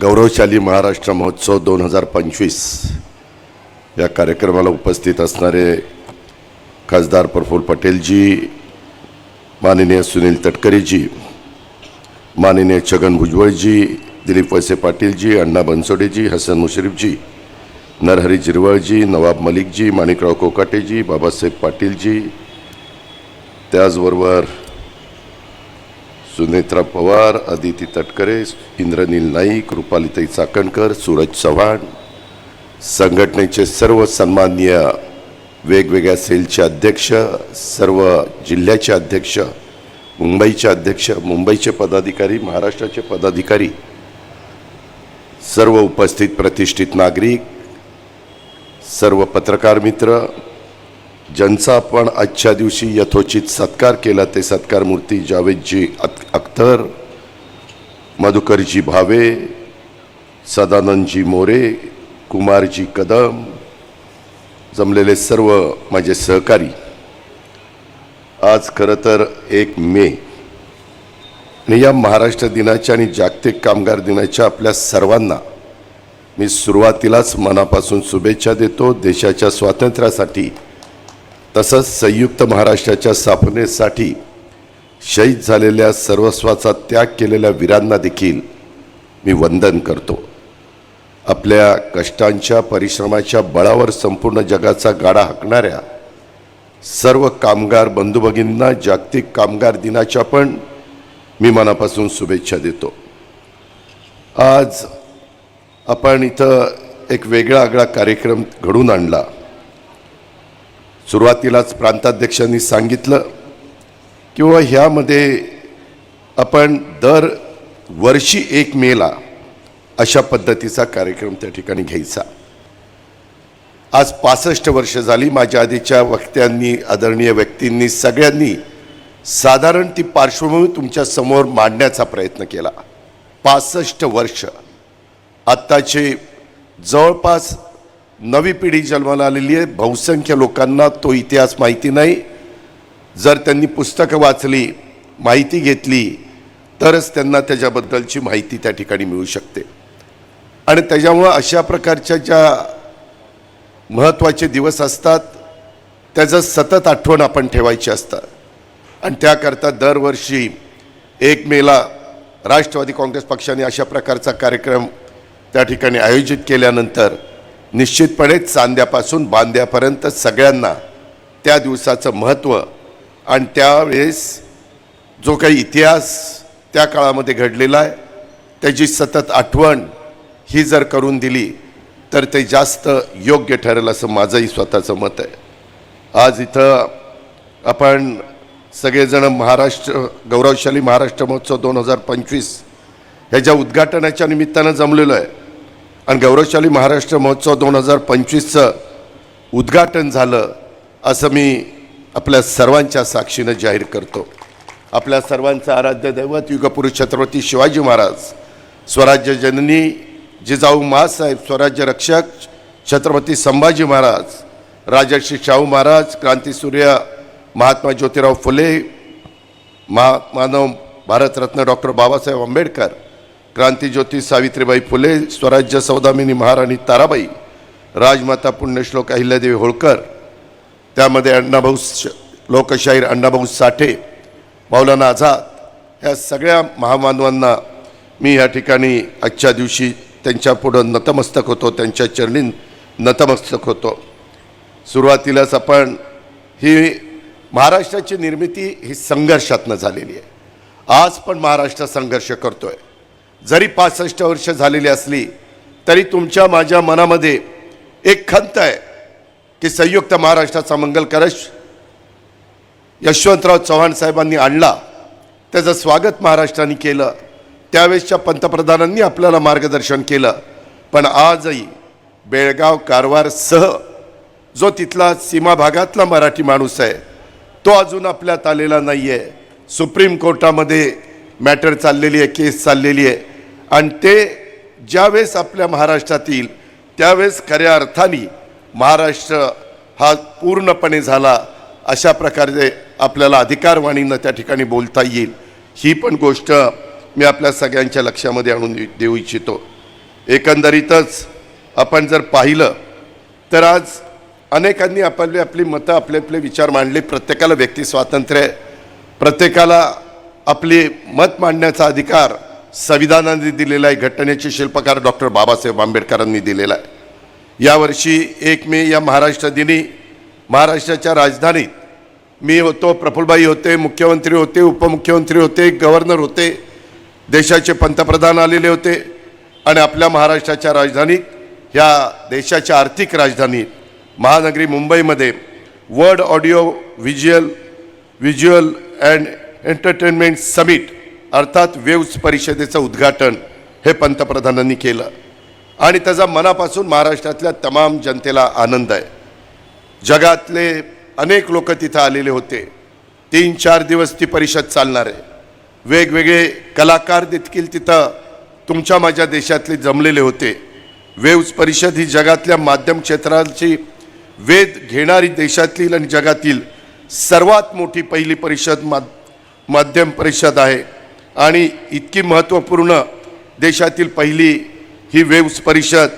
गौरवशाली महाराष्ट्र महोत्सव दोन हजार पंचवीस. या कार्यक्रमाला उपस्थित असणारे खासदार प्रफुल्ल पटेलजी माननीय सुनील तटकरेजी माननीय छगन भुजबळजी दिलीप वैसे पाटीलजी अण्णा बनसोडेजी हसन मुश्रीफजी नरहरी जिरवळजी नवाब मलिकजी माणिकराव कोकाटेजी बाबासाहेब पाटीलजी त्याचबरोबर सुनेत्रा पवार अदिती तटकरे इंद्रनील नाईक रुपालिताई चाकणकर सूरज चव्हाण संघटनेचे सर्व सन्माननीय वेगवेगळ्या सेलचे अध्यक्ष सर्व जिल्ह्याचे अध्यक्ष मुंबईचे अध्यक्ष मुंबईचे पदाधिकारी महाराष्ट्राचे पदाधिकारी सर्व उपस्थित प्रतिष्ठित नागरिक सर्व पत्रकार मित्र ज्यांचा आपण आजच्या दिवशी यथोचित सत्कार केला ते सत्कार मूर्ती जावेदजी अख्तर मधुकरजी भावे सदानंदजी मोरे कुमारजी कदम जमलेले सर्व माझे सहकारी. आज खरं तर एक मे. आणि या महाराष्ट्र दिनाच्या आणि जागतिक कामगार दिनाच्या आपल्या सर्वांना मी सुरुवातीलाच मनापासून शुभेच्छा देतो. देशाच्या स्वातंत्र्यासाठी तसंच संयुक्त महाराष्ट्राच्या स्थापनेसाठी शहीद झालेल्या सर्वस्वाचा त्याग केलेल्या वीरांना देखील मी वंदन करतो. आपल्या कष्टांच्या परिश्रमाच्या बळावर संपूर्ण जगाचा गाडा हाकणाऱ्या सर्व कामगार बंधुभगींना जागतिक कामगार दिनाच्या पण मी मनापासून शुभेच्छा देतो. आज आपण इथं एक वेगळा आगळा कार्यक्रम घडून आणला. सुरुवातीलाच प्रांताध्यक्षांनी सांगितलं किंवा ह्यामध्ये आपण दर वर्षी एक मेला अशा पद्धतीचा कार्यक्रम त्या ठिकाणी घ्यायचा. आज पासष्ट वर्ष झाली माझ्या आधीच्या वक्त्यांनी आदरणीय व्यक्तींनी सगळ्यांनी साधारण ती पार्श्वभूमी तुमच्यासमोर मांडण्याचा प्रयत्न केला. पासष्ट वर्ष. आत्ताचे जवळपास नवी पिढी जन्माला आलेली आहे. बहुसंख्य लोकांना तो इतिहास माहिती नाही. जर त्यांनी पुस्तकं वाचली माहिती घेतली तरच त्यांना त्याच्याबद्दलची माहिती त्या ठिकाणी मिळू शकते. आणि त्याच्यामुळं अशा प्रकारच्या ज्या महत्त्वाचे दिवस असतात त्याचं सतत आठवण आपण ठेवायची असतं आणि त्याकरता दरवर्षी एक मेला राष्ट्रवादी काँग्रेस पक्षाने अशा प्रकारचा कार्यक्रम त्या ठिकाणी आयोजित केल्यानंतर निश्चितपणे चांद्यापासून बांद्यापर्यंत सगळ्यांना त्या दिवसाचं महत्त्व आणि त्यावेळेस जो काही इतिहास त्या काळामध्ये घडलेला आहे त्याची सतत आठवण ही जर करून दिली तर ते जास्त योग्य ठरेल असं माझंही स्वतःचं मत आहे. आज इथं आपण सगळेजण महाराष्ट्र गौरवशाली महाराष्ट्र महोत्सव दोन हजार पंचवीस ह्याच्या उद्घाटनाच्या निमित्तानं जमलेलो आहे. आणि गौरवशाली महाराष्ट्र महोत्सव दोन हजार पंचवीसचं उद्घाटन झालं असं मी आपल्या सर्वांच्या साक्षीनं जाहीर करतो. आपल्या सर्वांचं आराध्य दैवत युगपुरुष छत्रपती शिवाजी महाराज स्वराज्य जननी जिजाऊ महासाहेब स्वराज्य रक्षक छत्रपती संभाजी महाराज राजर्षी शाहू महाराज क्रांतीसूर्य महात्मा ज्योतिराव फुले महा मानव भारतरत्न डॉक्टर बाबासाहेब आंबेडकर क्रांतीज्योती सावित्रीबाई फुले स्वराज्य सौदामिनी महाराणी ताराबाई राजमाता पुण्यश्लोक अहिल्यादेवी होळकर त्यामध्ये अण्णाभाऊ लोकशाहीर अण्णाभाऊ साठे मौलाना आझाद ह्या सगळ्या महामानवांना मी या ठिकाणी आजच्या दिवशी त्यांच्या पुढं नतमस्तक होतो त्यांच्या चरणी नतमस्तक होतो. सुरुवातीलाच आपण ही महाराष्ट्राची निर्मिती ही संघर्षातनं झालेली आहे. आज पण महाराष्ट्र संघर्ष करतो आहे जरी पासष्ट वर्ष झालेली असली तरी तुमच्या माझ्या मनामध्ये एक खंत आहे की संयुक्त महाराष्ट्राचा मंगल कलश यशवंतराव चव्हाण साहेबांनी आणला त्याचं स्वागत महाराष्ट्राने केलं त्यावेळेसच्या पंतप्रधानांनी आपल्याला मार्गदर्शन केलं. पण आजही बेळगाव कारवारसह जो तिथला सीमा भागातला मराठी माणूस आहे तो अजून आपल्यात आलेला नाही आहे सुप्रीम कोर्टामध्ये मॅटर चाललेली आहे केस चाललेली आहे. आणि ते ज्यावेळेस आपल्या महाराष्ट्रात येईल त्यावेळेस खऱ्या अर्थाने महाराष्ट्र हा पूर्णपणे झाला अशा प्रकारे आपल्याला अधिकारवाणीनं त्या ठिकाणी बोलता येईल. ही पण गोष्ट मी आपल्या सगळ्यांच्या लक्षामध्ये आणून देऊ इच्छितो. एकंदरीतच आपण जर पाहिलं तर आज अनेकांनी आपले आपली मतं आपले आपले विचार मांडले. प्रत्येकाला व्यक्ती स्वातंत्र्य प्रत्येकाला आपले मत मांडण्याचा अधिकार संविधानाने दिलेला आहे घटनेचे शिल्पकार डॉक्टर बाबासाहेब आंबेडकरांनी दिलेला आहे. यावर्षी एक मे या महाराष्ट्र दिनी महाराष्ट्राच्या राजधानीत मी होतो प्रफुल्लबाई होते मुख्यमंत्री होते उपमुख्यमंत्री होते गव्हर्नर होते देशाचे पंतप्रधान आलेले होते आणि आपल्या महाराष्ट्राच्या राजधानीत ह्या देशाच्या आर्थिक राजधानीत महानगरी मुंबईमध्ये world audio visual visual and entertainment summit अर्थात वेव्स परिषदेचं उद्घाटन हे पंतप्रधानांनी केलं. आणि त्याचा मनापासून महाराष्ट्रातल्या तमाम जनतेला आनंद आहे. जगातले अनेक लोक तिथं आलेले होते. तीन चार दिवस ती परिषद चालणार आहे. वेगवेगळे कलाकार देखील तिथं तुमच्या माझ्या देशातले जमलेले होते. वेव्स परिषद ही जगातल्या माध्यम क्षेत्राची वेध घेणारी देशातील आणि जगातील सर्वात मोठी पहिली परिषद मा माध्यम परिषद आहे. आणि इतकी महत्त्वपूर्ण देशातील पहिली ही वेव्स परिषद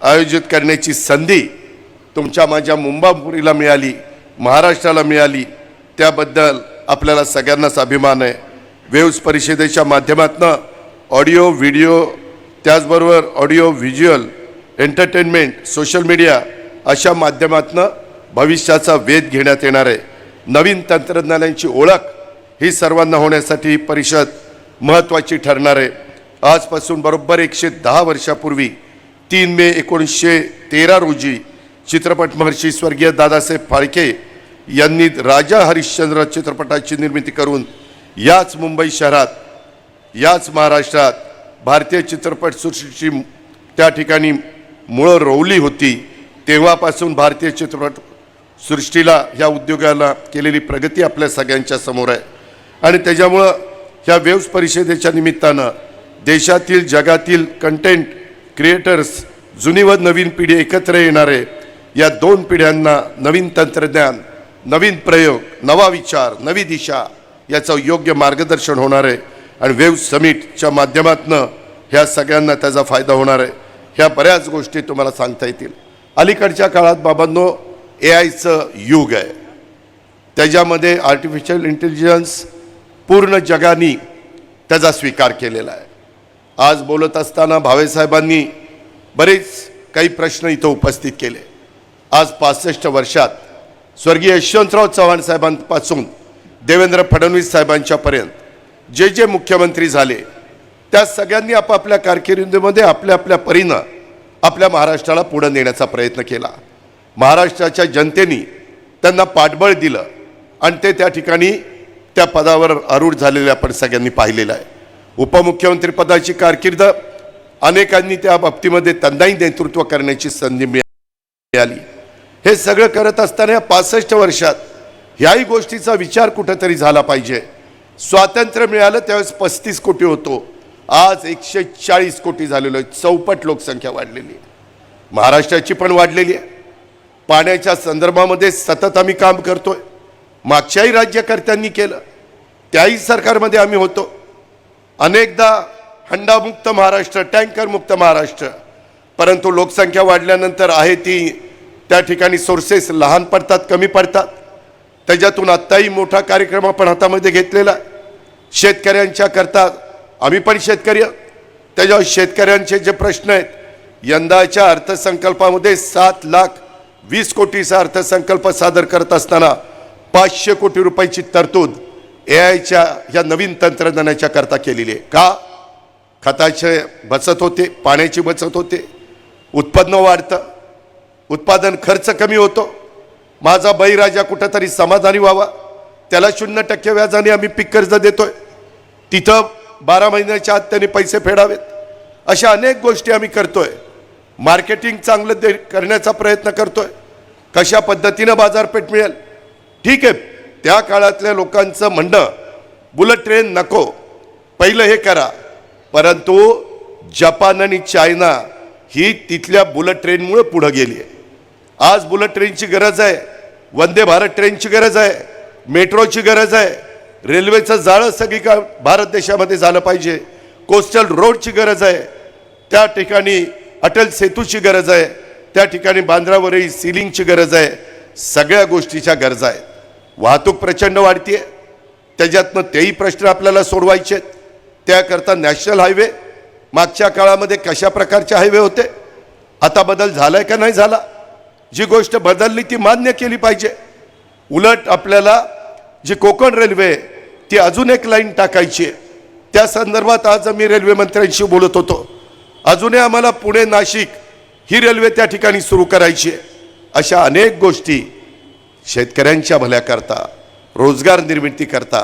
आयोजित करण्याची संधी तुमच्या माझ्या मुंबापुरीला मिळाली महाराष्ट्राला मिळाली. त्याबद्दल आपल्याला सगळ्यांनाच अभिमान आहे. वेव्स परिषदेच्या माध्यमातून ऑडिओ व्हिडिओ त्याचबरोबर audio visual entertainment social media अशा माध्यमातून भविष्याचा वेध घेण्यात येणार आहे. नवीन तंत्रज्ञानांची ओळख ही सर्वांना होण्यासाठी ही परिषद महत्त्वाची ठरणार आहे. आजपासून बरोबर एकशे दहा वर्षापूर्वी तीन मे एकोणीसशे तेरा रोजी चित्रपट महर्षी स्वर्गीय दादासाहेब फाळके यांनी राजा हरिश्चंद्र चित्रपटाची निर्मिती करून याच मुंबई शहरात याच महाराष्ट्रात भारतीय चित्रपटसृष्टीची त्या ठिकाणी मुळं रोवली होती. तेव्हापासून भारतीय चित्रपट सृष्टीला ह्या उद्योगाला केलेली प्रगती आपल्या सगळ्यांच्या समोर आहे. आणि त्याच्यामुळं ह्या वेव्स परिषदेच्या निमित्तानं देशातील जगातील कंटेंट क्रिएटर्स जुनी व नवीन पिढी एकत्र येणारे या दोन पिढ्यांना नवीन तंत्रज्ञान नवीन प्रयोग नवा विचार नवी दिशा याचं योग्य मार्गदर्शन होणार आहे. आणि वेव्ह समिटच्या माध्यमातून ह्या सगळ्यांना त्याचा फायदा होणार आहे. ह्या बऱ्याच गोष्टी तुम्हाला सांगता येतील. अलीकडच्या काळात बाबांनो ए आयचं युग आहे. त्याच्यामध्ये आर्टिफिशियल इंटेलिजन्स पूर्ण जगाने त्याचा स्वीकार केलेला आहे. आज बोलत असताना भावेसाहेबांनी बरेच काही प्रश्न इथं उपस्थित केले. आज पासष्ट वर्षात स्वर्गीय यशवंतराव चव्हाण साहेबांपासून देवेंद्र फडणवीस साहेबांच्यापर्यंत जे जे मुख्यमंत्री झाले त्या सगळ्यांनी आपापल्या कारकिर्दीमध्ये आपल्या आपल्या परीनं आपल्या महाराष्ट्राला पुढं नेण्याचा प्रयत्न केला. महाराष्ट्राच्या जनतेने त्यांना पाठबळ दिलं आणि ते त्या ठिकाणी त्या पदावर आरूढ झालेले आपण सगळ्यांनी पाहिलेलं आहे. उपमुख्यमंत्री पदाची कारकीर्द अनेकांनी त्या बाबतीमध्ये त्यांनाही नेतृत्व करण्याची संधी मिळाली. हे सगळं करत असताना या पासष्ट वर्षात ह्याही गोष्टीचा विचार कुठंतरी झाला पाहिजे. स्वातंत्र्य मिळालं त्यावेळेस पस्तीस कोटी होतो. आज एकशे चाळीस कोटी झालेलो आहे चौपट लोकसंख्या वाढलेली आहे. महाराष्ट्राची पण वाढलेली आहे. पाण्याच्या संदर्भामध्ये सतत आम्ही काम करतोय. मागच्याही राज्यकर्त्यांनी केलं. त्याही सरकारमध्ये आम्ही होतो. अनेकदा हंडामुक्त महाराष्ट्र टँकरमुक्त महाराष्ट्र परंतु लोकसंख्या वाढल्यानंतर आहे ती त्या ठिकाणी सोर्सेस लहान पडतात कमी पडतात. त्याच्यातून आत्ताही मोठा कार्यक्रम आपण हातामध्ये घेतलेला शेतकऱ्यांच्या करता आम्ही पण शेतकरी आहोत. त्याच्यावर शेतकऱ्यांचे जे प्रश्न आहेत यंदाच्या अर्थसंकल्पामध्ये सात लाख वीस कोटीचा अर्थसंकल्प सादर करत असताना पाचशे कोटी रुपयाची तरतूद ए आयच्या या नवीन तंत्रज्ञानाच्या करता केलेली आहे. का? खताचे बचत होते पाण्याची बचत होते उत्पन्न वाढतं उत्पादन खर्च कमी होतो. माझा बळीराजा कुठंतरी समाधानी व्हावा त्याला शून्य टक्के व्याजाने आम्ही पीक कर्ज देतोय. तिथं बारा महिन्याच्या आत त्यांनी पैसे फेडावेत. अशा अनेक गोष्टी आम्ही करतोय. मार्केटिंग चांगलं दे करण्याचा प्रयत्न करतोय. कशा पद्धतीनं बाजारपेठ मिळेल? ठीक आहे. त्या काळातल्या लोकांचं म्हणणं बुलेट ट्रेन नको पहिलं हे करा. परंतु जपान आणि चायना ही तिथल्या बुलेट ट्रेनमुळे पुढं गेली आहे. आज बुलेट ट्रेनची गरज आहे वंदे भारत ट्रेनची गरज आहे मेट्रोची गरज आहे रेल्वेचं जाळं सगळीकडे भारत देशामध्ये झालं पाहिजे कोस्टल रोडची गरज आहे त्या ठिकाणी अटल सेतूची गरज आहे त्या ठिकाणी बांद्रावरही सिलिंगची गरज आहे सगळ्या गोष्टीच्या गरजा आहेत. वाहतूक प्रचंड वाढतीये. त्याच्यातनं तेही प्रश्न आपल्याला सोडवायचे आहेत. त्याकरता नॅशनल हायवे मागच्या काळामध्ये कशा प्रकारचे हायवे होते? आता बदल झाला आहे का नाही झाला? जी गोष्ट बदलली ती मान्य केली पाहिजे. उलट आपल्याला जी कोकण रेल्वे आहे, ती अजून एक लाईन टाकायची आहे. त्या संदर्भात आज मी रेल्वे मंत्र्यांशी बोलत होतो. अजूनही आम्हाला पुणे नाशिक ही रेल्वे त्या ठिकाणी सुरू करायची आहे. अशा अनेक गोष्टी शेतकऱ्यांच्या भल्याकरता रोजगार निर्मिती करता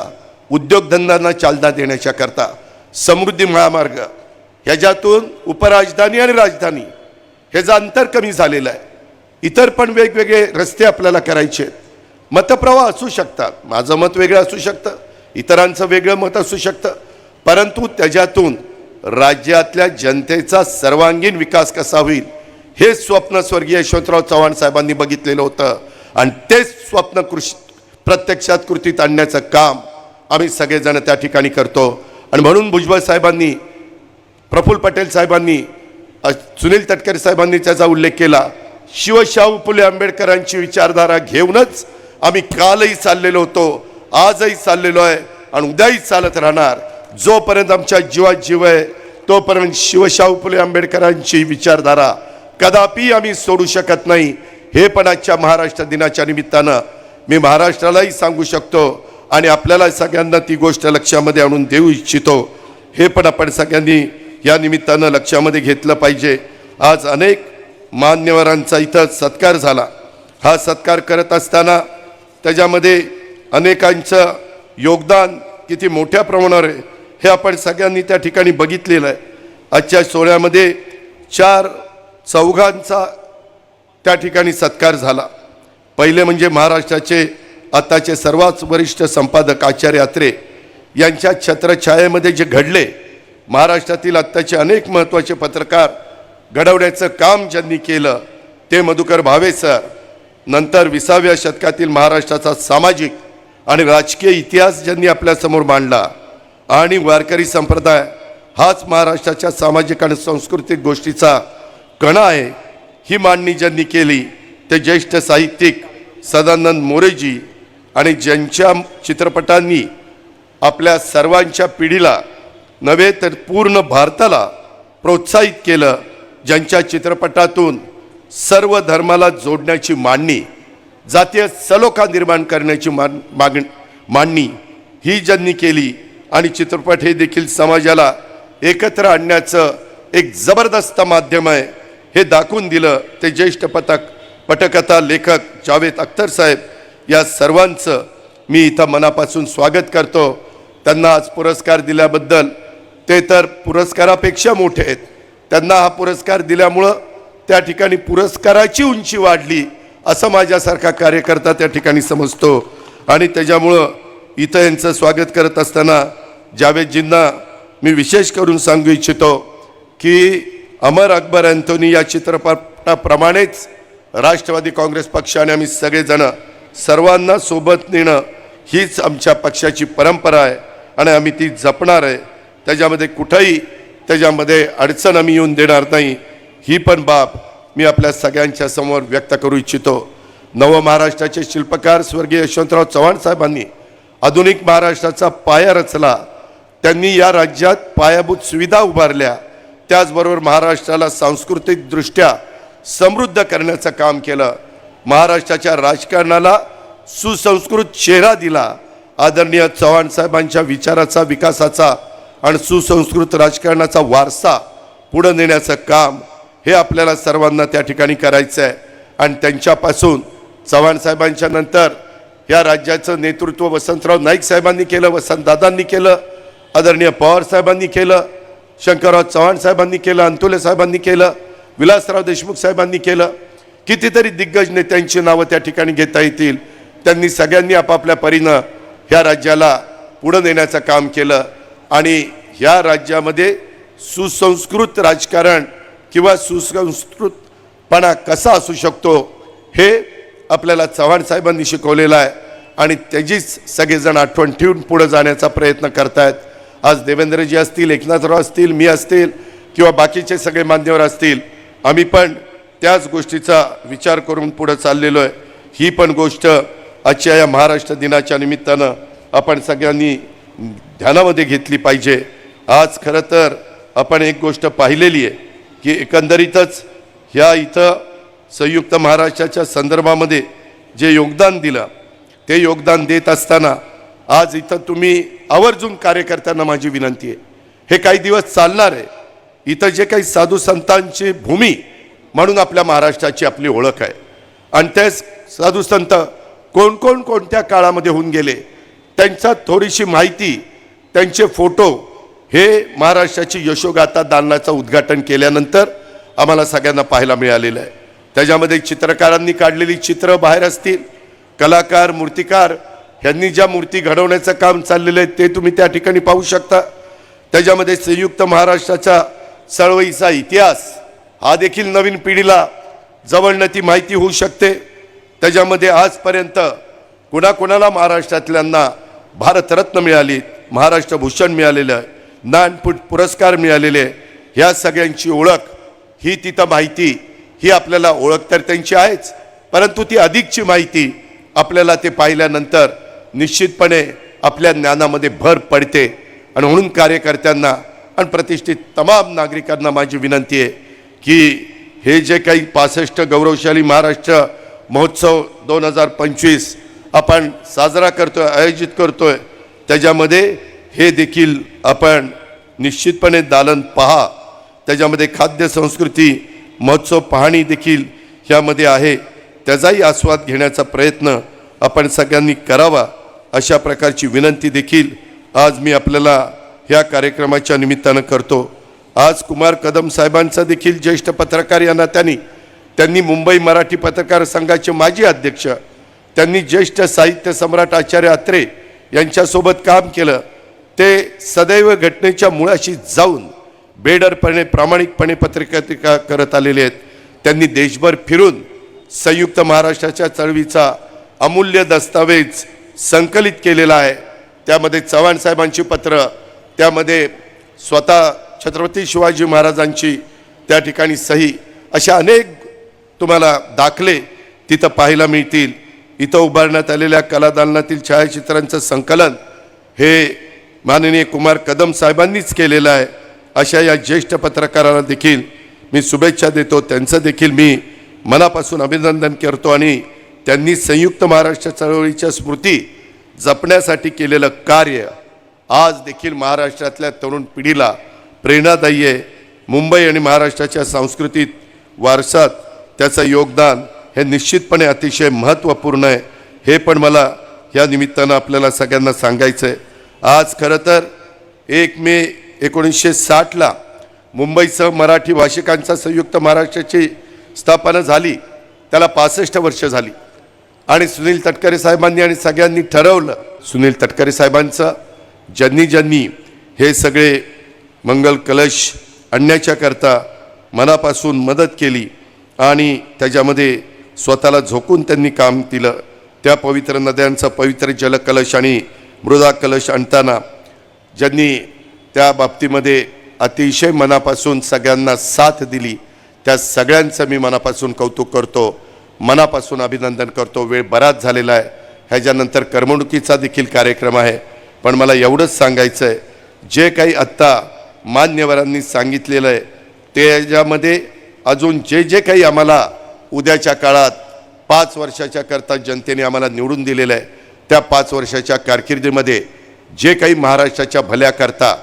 उद्योगधंद्यांना चालना देण्याच्या करता समृद्धी महामार्ग ह्याच्यातून उपराजधानी आणि राजधानी ह्याचं अंतर कमी झालेलं आहे इतर पण वेगवेगळे रस्ते आपल्याला करायचे आहेत. मतप्रवाह असू शकतात माझं मत वेगळं असू शकतं इतरांचं वेगळं मत असू शकतं परंतु त्याच्यातून राज्यातल्या जनतेचा सर्वांगीण विकास कसा होईल हे स्वप्न स्वर्गीय यशवंतराव चव्हाण साहेबांनी बघितलेलं होतं. आणि तेच स्वप्न कृषी प्रत्यक्षात कृतीत आणण्याचं काम आम्ही सगळेजण त्या ठिकाणी करतो. आणि म्हणून भुजबळ साहेबांनी प्रफुल्ल पटेल साहेबांनी सुनील तटकरे साहेबांनी त्याचा उल्लेख केला. शिवशाहू फुले आंबेडकरांची विचारधारा घेऊनच आम्ही कालही चाललेलो होतो आजही चाललेलो आहे आणि उद्याही चालत राहणार. जोपर्यंत आमच्या जीवात जीव आहे तोपर्यंत शिवशाहू फुले आंबेडकरांची विचारधारा कदापि आम्ही सोडू शकत नाही. हे पण आजच्या महाराष्ट्र दिनाच्या निमित्तानं मी महाराष्ट्रालाही सांगू शकतो आणि आपल्याला सगळ्यांना ती गोष्ट लक्षामध्ये आणून देऊ इच्छितो. हे पण आपण सगळ्यांनी या निमित्तानं लक्षामध्ये घेतलं पाहिजे. आज अनेक मान्यवरांचा इथं सत्कार झाला. हा सत्कार करत असताना त्याच्यामध्ये अनेकांचं योगदान किती मोठ्या प्रमाणावर आहे हे आपण सगळ्यांनी त्या ठिकाणी बघितलेलं आहे. आजच्या सोहळ्यामध्ये चार चौघांचा त्या ठिकाणी सत्कार झाला. पहिले म्हणजे महाराष्ट्राचे आताचे सर्वात वरिष्ठ संपादक आचार्य अत्रे यांच्या छत्रछायेमध्ये जे घडले महाराष्ट्रातील आत्ताचे अनेक महत्त्वाचे पत्रकार घडवण्याचं काम ज्यांनी केलं ते मधुकर भावे सर नंतर विसाव्या शतकातील महाराष्ट्राचा सामाजिक आणि राजकीय इतिहास ज्यांनी आपल्यासमोर मांडला आणि वारकरी संप्रदाय हाच महाराष्ट्राच्या सामाजिक आणि सांस्कृतिक गोष्टीचा कणा आहे ही मांडणी ज्यांनी केली ते ज्येष्ठ साहित्यिक सदानंद मोरेजी आणि ज्यांच्या चित्रपटांनी आपल्या सर्वांच्या पिढीला नव्हे तर पूर्ण भारताला प्रोत्साहित केलं ज्यांच्या चित्रपटातून सर्व धर्माला जोडण्याची मांडणी जातीय सलोखा निर्माण करण्याची मान माग मांडणी ही ज्यांनी केली आणि चित्रपट हे देखील समाजाला एकत्र आणण्याचं एक जबरदस्त माध्यम आहे हे दाखवून दिलं ते ज्येष्ठ पथक पटकथा लेखक जावेद अख्तर साहेब या सर्वांचं मी इथं मनापासून स्वागत करतो. त्यांना आज पुरस्कार दिल्याबद्दल ते तर पुरस्कारापेक्षा मोठे आहेत. त्यांना हा पुरस्कार दिल्यामुळं त्या ठिकाणी पुरस्काराची उंची वाढली असं माझ्यासारखा कार्यकर्ता त्या ठिकाणी समजतो. आणि त्याच्यामुळं इथं यांचं स्वागत करत असताना जावेदजींना मी विशेष करून सांगू इच्छितो की अमर अकबर अँथोनी या चित्रपटाप्रमाणेच राष्ट्रवादी काँग्रेस पक्षाने आम्ही सगळेजण सर्वांना सोबत नेणं हीच आमच्या पक्षाची परंपरा आहे आणि आम्ही ती जपणार आहे. त्याच्यामध्ये कुठंही त्याच्यामध्ये अडचण आम्ही येऊन देणार नाही. ही पण बाब मी आपल्या सगळ्यांच्या समोर व्यक्त करू इच्छितो. नव महाराष्ट्राचे शिल्पकार स्वर्गीय यशवंतराव चव्हाण साहेबांनी आधुनिक महाराष्ट्राचा पाया रचला. त्यांनी या राज्यात पायाभूत सुविधा उभारल्या. त्याचबरोबर महाराष्ट्राला सांस्कृतिकदृष्ट्या समृद्ध करण्याचं काम केलं. महाराष्ट्राच्या राजकारणाला सुसंस्कृत चेहरा दिला. आदरणीय चव्हाण साहेबांच्या विचाराचा विकासाचा आणि सुसंस्कृत राजकारणाचा वारसा पुढं नेण्याचं काम हे आपल्याला सर्वांना त्या ठिकाणी करायचं आहे आणि त्यांच्यापासून चव्हाण साहेबांच्या नंतर या राज्याचं नेतृत्व वसंतराव नाईक साहेबांनी केलं वसंतदादांनी केलं आदरणीय पवार साहेबांनी केलं शंकरराव चव्हाण साहेबांनी केलं अंतुले साहेबांनी केलं विलासराव देशमुख साहेबांनी केलं. कितीतरी दिग्गज नेत्यांची नावं त्या ठिकाणी घेता येतील. त्यांनी सगळ्यांनी आपापल्या परीनं ह्या राज्याला पुढं नेण्याचं काम केलं. आणि ह्या राज्यामध्ये सुसंस्कृत राजकारण किंवा सुसंस्कृतपणा कसा असू शकतो हे आपल्याला चव्हाण साहेबांनी शिकवलेलं आहे. आणि त्याचीच सगळेजण आठवण ठेवून पुढं जाण्याचा प्रयत्न करतायत. आज देवेंद्रजी असतील एकनाथराव असतील मी असतील किंवा बाकीचे सगळे मान्यवर असतील आम्ही पण त्याच गोष्टीचा विचार करून पुढं चाललेलो आहे. ही पण गोष्ट आजच्या या महाराष्ट्र दिनाच्या निमित्तानं आपण सगळ्यांनी ध्यानामध्ये घेतली पाहिजे. आज खरं तर आपण एक गोष्ट पाहिलेली आहे की एकंदरीतच ह्या इथं संयुक्त महाराष्ट्राच्या संदर्भामध्ये जे योगदान दिलं ते योगदान देत असताना आज इथं तुम्ही आवर्जून कार्यकर्त्यांना माझी विनंती आहे. हे काही दिवस चालणार आहे. इथं जे काही साधू संतांची भूमी म्हणून आपल्या महाराष्ट्राची आपली ओळख आहे. आणि ते साधू संत कोण कोण कोणत्या काळामध्ये होऊन गेले त्यांचा थोडीशी माहिती त्यांचे फोटो हे महाराष्ट्राची यशोगाथा दालनाचं उद्घाटन केल्यानंतर आम्हाला सगळ्यांना पाहायला मिळालेलं आहे. त्याच्यामध्ये चित्रकारांनी काढलेली चित्र बाहेर असतील. कलाकार मूर्तिकार ह्यांनी ज्या मूर्ती घडवण्याचं काम चाललेलं आहे ते तुम्ही त्या ठिकाणी पाहू शकता. त्याच्यामध्ये संयुक्त महाराष्ट्राचा चळवळीचा इतिहास हा देखील नवीन पिढीला जवळनं ती माहिती होऊ शकते. त्याच्यामध्ये आजपर्यंत कुणाकुणाला महाराष्ट्रातल्यांना भारतरत्न मिळाली महाराष्ट्र भूषण मिळालेलं आहे ज्ञानपीठ पुरस्कार मिळालेले ह्या सगळ्यांची ओळख ही तिथं माहिती ही आपल्याला ओळख तर त्यांची आहेच परंतु ती अधिकची माहिती आपल्याला ते पाहिल्यानंतर निश्चितपणे आपल्या ज्ञानामध्ये भर पडते. आणि म्हणून कार्यकर्त्यांना आणि प्रतिष्ठित तमाम नागरिकांना माझी विनंती आहे की हे जे काही पासष्ट गौरवशाली महाराष्ट्र महोत्सव दोन हजार पंचवीस आपण साजरा करतोय आयोजित करतोय त्याच्यामध्ये हे देखील आपण निश्चितपणे दालन पहा. त्याच्यामध्ये खाद्य संस्कृती महोत्सव पाहणी देखील ह्यामध्ये आहे. त्याचाही आस्वाद घेण्याचा प्रयत्न आपण सगळ्यांनी करावा. अशा प्रकारची विनंती देखील आज मी आपल्याला ह्या कार्यक्रमाच्या निमित्तानं करतो. आज कुमार कदम साहेबांचा देखील ज्येष्ठ पत्रकार या नात्याने त्यांनी मुंबई मराठी पत्रकार संघाचे माजी अध्यक्ष त्यांनी ज्येष्ठ साहित्य सम्राट आचार्य अत्रे यांच्यासोबत काम केलं. ते सदैव घटनेच्या मुळाशी जाऊन बेडरपणे प्रामाणिकपणे पत्रकारिका करत आलेले आहेत. त्यांनी देशभर फिरून संयुक्त महाराष्ट्राच्या चळवीचा अमूल्य दस्तावेज संकलित केलेला आहे. त्यामध्ये चव्हाण साहेबांची पत्र त्यामध्ये स्वतः छत्रपती शिवाजी महाराजांची त्या ठिकाणी सही अशा अनेक तुम्हाला दाखले तिथं पाहायला मिळतील. इथं उभारण्यात आलेल्या कलादालनातील छायाचित्रांचं संकलन हे माननीय कुमार कदम साहेबांनीच केलेलं आहे. अशा या ज्येष्ठ पत्रकारांना देखील मी शुभेच्छा देतो. त्यांचं देखील मी मनापासून अभिनंदन करतो आणि त्यांनी संयुक्त महाराष्ट्र चळवळीच्या स्मृती जपण्यासाठी केलेलं कार्य आज देखील महाराष्ट्रातल्या तरुण पिढीला प्रेरणादायी आहे. मुंबई आणि महाराष्ट्राच्या सांस्कृतिक वारसात त्याचं योगदान हे निश्चितपणे अतिशय महत्त्वपूर्ण आहे. हे पण मला या निमित्तानं आपल्याला सगळ्यांना सांगायचं आहे. आज खरं तर एक मे एकोणीसशे साठला मुंबईसह मराठी भाषिकांचा संयुक्त महाराष्ट्राची स्थापना झाली. त्याला पासष्ट वर्ष झाली. आणि सुनील तटकरे साहेबांनी आणि सगळ्यांनी ठरवलं सुनील तटकरे साहेबांचं ज्यांनी ज्यांनी हे सगळे मंगल कलश आणण्याच्या करता मनापासून मदत केली आणि त्याच्यामध्ये स्वतःला झोकून त्यांनी काम दिलं त्या पवित्र नद्यांचा पवित्र जलकलश आणि मृदा कलश आणताना ज्यांनी त्या बाबतीमध्ये अतिशय मनापासून सगळ्यांना साथ दिली त्या सगळ्यांचं मी मनापासून कौतुक करतो. मनापासून अभिनंदन करतो. वेळ बराच झालेला आहे. ह्याच्यानंतर करमणुकीचा देखील कार्यक्रम आहे. पण मला एवढंच सांगायचं आहे जे काही आत्ता मान्यवरांनी सांगितलेलं आहे त्याच्यामध्ये अजून जे जे काही आम्हाला उद्याच्या काळात पाच वर्षाच्या करता जनतेने आम्हाला निवडून दिलेलं आहे त्या पाच वर्षाच्या कारकिर्दीमध्ये जे काही महाराष्ट्राच्या भल्याकरता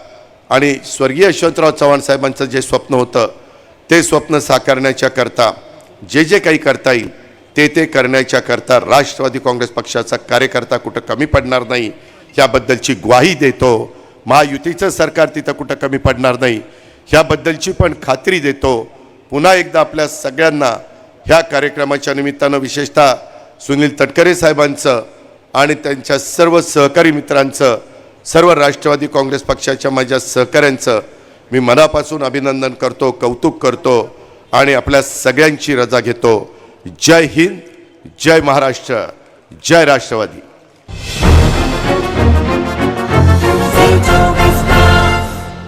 आणि स्वर्गीय यशवंतराव चव्हाण साहेबांचं जे स्वप्न होतं ते स्वप्न साकारण्याच्या करता जे जे काही करता येईल ते ते करण्याच्या करता राष्ट्रवादी काँग्रेस पक्षाचा कार्यकर्ता कुठं कमी पडणार नाही याबद्दलची ग्वाही देतो. महायुतीचं सरकार तिथं कुठं कमी पडणार नाही ह्याबद्दलची पण खात्री देतो. पुन्हा एकदा आपल्या सगळ्यांना ह्या कार्यक्रमाच्या निमित्तानं विशेषतः सुनील तटकरे साहेबांचं आणि त्यांच्या सर्व सहकारी मित्रांचं सर्व राष्ट्रवादी काँग्रेस पक्षाच्या माझ्या सहकाऱ्यांचं मी मनापासून अभिनंदन करतो कौतुक करतो आणि आपल्या सगळ्यांची रजा घेतो. जय हिंद जय महाराष्ट्र जय राष्ट्रवादी.